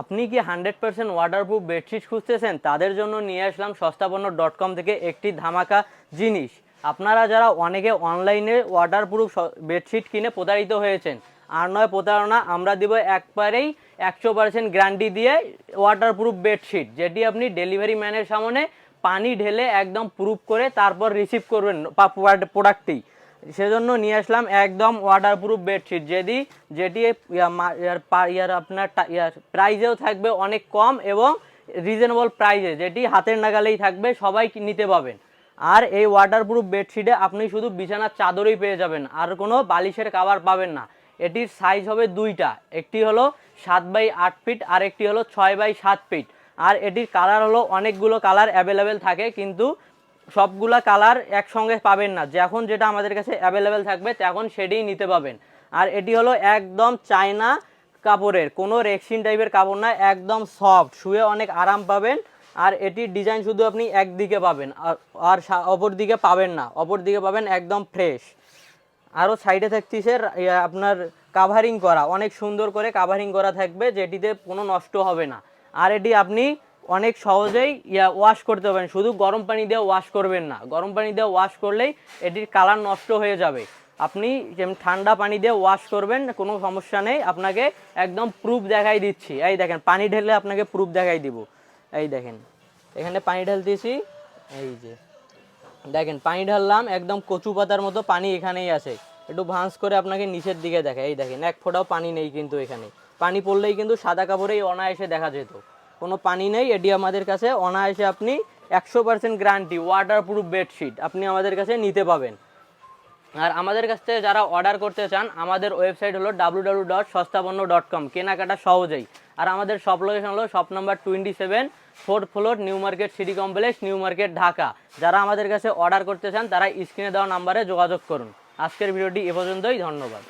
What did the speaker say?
আপনি কি hundred percent waterproof bedsheet খুঁজতেছেন? তাদের জন্য নিয়ে আসলাম সস্তাপন্ন ডট কম থেকে একটি ধামাকা জিনিস। আপনারা যারা অনেকে অনলাইনে ওয়াটারপ্রুফ বেডশিট কিনে প্রতারিত হয়েছেন, আর নয় প্রতারণা, আমরা দিব একবারেই একশো পার্সেন্ট গ্যারান্টি দিয়ে ওয়াটারপ্রুফ বেডশিট যেটি আপনি ডেলিভারি ম্যানের সামনে পানি ঢেলে একদম প্রুফ করে তারপর রিসিভ করবেন প্রোডাক্টটি সেজন্য নিয়ে আসলাম একদম ওয়াটারপ্রুফ বেডশিট যেটি যেটি ইয়ার আপনার ইয়ার প্রাইজেও থাকবে অনেক কম এবং রিজনেবল প্রাইজে যেটি হাতের নাগালেই থাকবে, সবাই নিতে পাবেন। আর এই ওয়াটারপ্রুফ বেডশিটে আপনি শুধু বিছানার চাদরই পেয়ে যাবেন, আর কোনো বালিশের কাভার পাবেন না। এটির সাইজ হবে দুইটা, একটি হলো সাত বাই আট ফিট আর একটি হলো ছয় বাই সাত ফিট আর এটির কালার হলো অনেকগুলো কালার অ্যাভেলেবেল থাকে, কিন্তু সবগুলা কালার একসঙ্গে পাবেন না। যখন যেটা আমাদের কাছে অ্যাভেলেবেল থাকবে, তখন সেটিই নিতে পাবেন। আর এটি হলো একদম চায়না কাপড়ের, কোনো রেক্সিন টাইপের কাপড় না, একদম সফট শুয়ে অনেক আরাম পাবেন। আর এটির ডিজাইন শুধু আপনি একদিকে পাবেন, আর- অপর দিকে পাবেন না অপর দিকে পাবেন একদম ফ্রেশ আরও সাইডে থাকতেছে আপনার কাভারিং করা, অনেক সুন্দর করে কাভারিং করা থাকবে, যেটিতে কোনো নষ্ট হবে না। আর এটি আপনি অনেক সহজেই ইয়া ওয়াশ করতে পারবেন। শুধু গরম পানি দিয়ে ওয়াশ করবেন না। গরম পানি দিয়ে ওয়াশ করলেই এটির কালার নষ্ট হয়ে যাবে। আপনি যেমন ঠান্ডা পানি দিয়ে ওয়াশ করবেন, কোনো সমস্যা নেই। আপনাকে একদম প্রুফ দেখাই দিচ্ছি। এই দেখেন, পানি ঢেলে আপনাকে প্রুফ দেখাই দিব। এই দেখেন, এখানে পানি ঢালতেছি। এই যে, দেখেন, পানি ঢাললাম, একদম কচু পাতার মতো পানি এখানেই আছে। একটু ভাঁজ করে আপনাকে নিচের দিকে দেখে এই দেখেন, এক ফোঁটাও পানি নেই কিন্তু এখানে। পানি পড়লেই কিন্তু সাদা কাপড়েই অনায়াসে দেখা যেত। কোনো পানি নেই এটি আমাদের কাছে। অনায়াসে আপনি একশো পার্সেন্ট গ্যারান্টি ওয়াটারপ্রুফ বেডশিট আপনি আমাদের কাছে নিতে পাবেন। আর আমাদের কাছ থেকে যারা অর্ডার করতে চান, আমাদের ওয়েবসাইট হলো W W dot Sastapanno dot com কেনাকাটা সহজেই। আর আমাদের শপ লোকেশন হলো shop number twenty seven fourth floor New Market City Complex New Market Dhaka যারা আমাদের কাছে অর্ডার করতে চান, তারা স্ক্রিনে দেওয়া নাম্বারে যোগাযোগ করুন। আজকের ভিডিওটি এ পর্যন্তই, ধন্যবাদ।